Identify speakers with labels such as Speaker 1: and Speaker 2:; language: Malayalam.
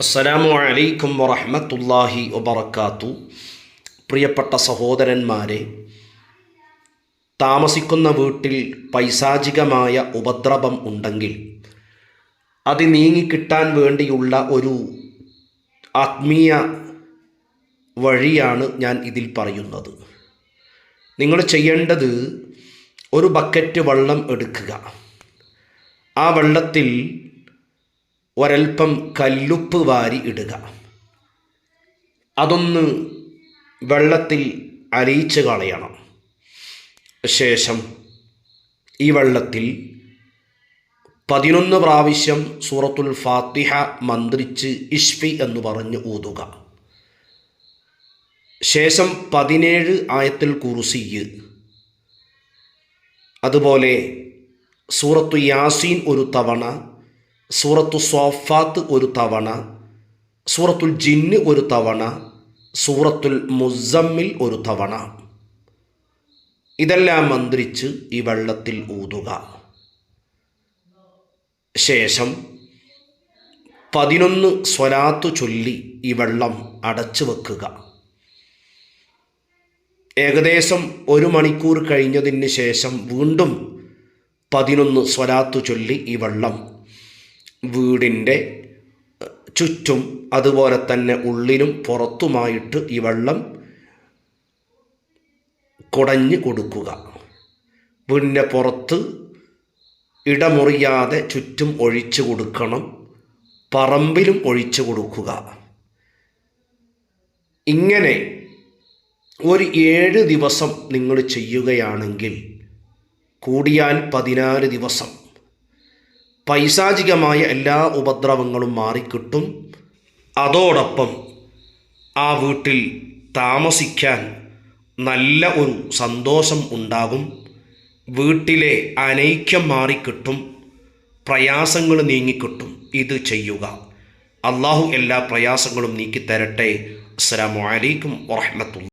Speaker 1: അസ്സലാമു അലൈക്കും വറഹമത്തല്ലാഹി വബറക്കാത്തു പ്രിയപ്പെട്ട സഹോദരന്മാരെ താമസിക്കുന്ന വീട്ടിൽ പൈശാചികമായ ഉപദ്രവം ഉണ്ടെങ്കിൽ അത് നീങ്ങിക്കിട്ടാൻ വേണ്ടിയുള്ള ഒരു ആത്മീയ വഴിയാണ് ഞാൻ ഇതിൽ പറയുന്നത്. നിങ്ങൾ ചെയ്യേണ്ടത് ഒരു ബക്കറ്റ് വെള്ളം എടുക്കുക. ആ വെള്ളത്തിൽ ഒരൽപ്പം കല്ലുപ്പ് വാരി ഇടുക. അതൊന്ന് വെള്ളത്തിൽ അലിയിച്ച് കളയണം. ശേഷം ഈ വെള്ളത്തിൽ പതിനൊന്ന് പ്രാവശ്യം സൂറത്തുൽ ഫാത്തിഹ മന്ത്രിച്ച് ഇഷ്ഫി എന്ന് പറഞ്ഞ് ഊതുക. ശേഷം പതിനേഴ് ആയത്തിൽ കുറുസിയ് അതുപോലെ സൂറത്തു യാസീൻ ഒരു തവണ സൂറത്തു സോഫാത്ത് ഒരു തവണ സൂറത്തുൽ ജിന്ന് ഒരു തവണ സൂറത്തുൽ മുസമ്മിൽ ഒരു തവണ. ഇതെല്ലാം മന്ത്രിച്ച് ഈ വെള്ളത്തിൽ ഊതുക. ശേഷം പതിനൊന്ന് സ്വലാത്തു ചൊല്ലി ഈ വെള്ളം അടച്ചു വെക്കുക. ഏകദേശം ഒരു മണിക്കൂർ കഴിഞ്ഞതിന് ശേഷം വീണ്ടും പതിനൊന്ന് സ്വലാത്തു ചൊല്ലി ഈ വെള്ളം വീടിന്റെ ചുറ്റും അതുപോലെ തന്നെ ഉള്ളിലും പുറത്തുമായിട്ട് ഈ വെള്ളം കുടഞ്ഞ് കൊടുക്കുക. വീടിന്റെ പുറത്ത് ഇടമുറിയാതെ ചുറ്റും ഒഴിച്ചു കൊടുക്കണം. പറമ്പിലും ഒഴിച്ചു കൊടുക്കുക. ഇങ്ങനെ ഒരു ഏഴ് ദിവസം നിങ്ങൾ ചെയ്യുകയാണെങ്കിൽ കൂടിയാൽ പതിനാല് ദിവസം പൈശാചികമായ എല്ലാ ഉപദ്രവങ്ങളും മാറിക്കിട്ടും. അതോടൊപ്പം ആ വീട്ടിൽ താമസിക്കാൻ നല്ല ഒരു സന്തോഷം ഉണ്ടാകും. വീട്ടിലെ അനൈക്യം മാറിക്കിട്ടും. പ്രയാസങ്ങൾ നീങ്ങിക്കിട്ടും. ഇത് ചെയ്യുക. അള്ളാഹു എല്ലാ പ്രയാസങ്ങളും നീക്കിത്തരട്ടെ. അസ്സാം വലൈക്കും വാഹമത്തുള്ള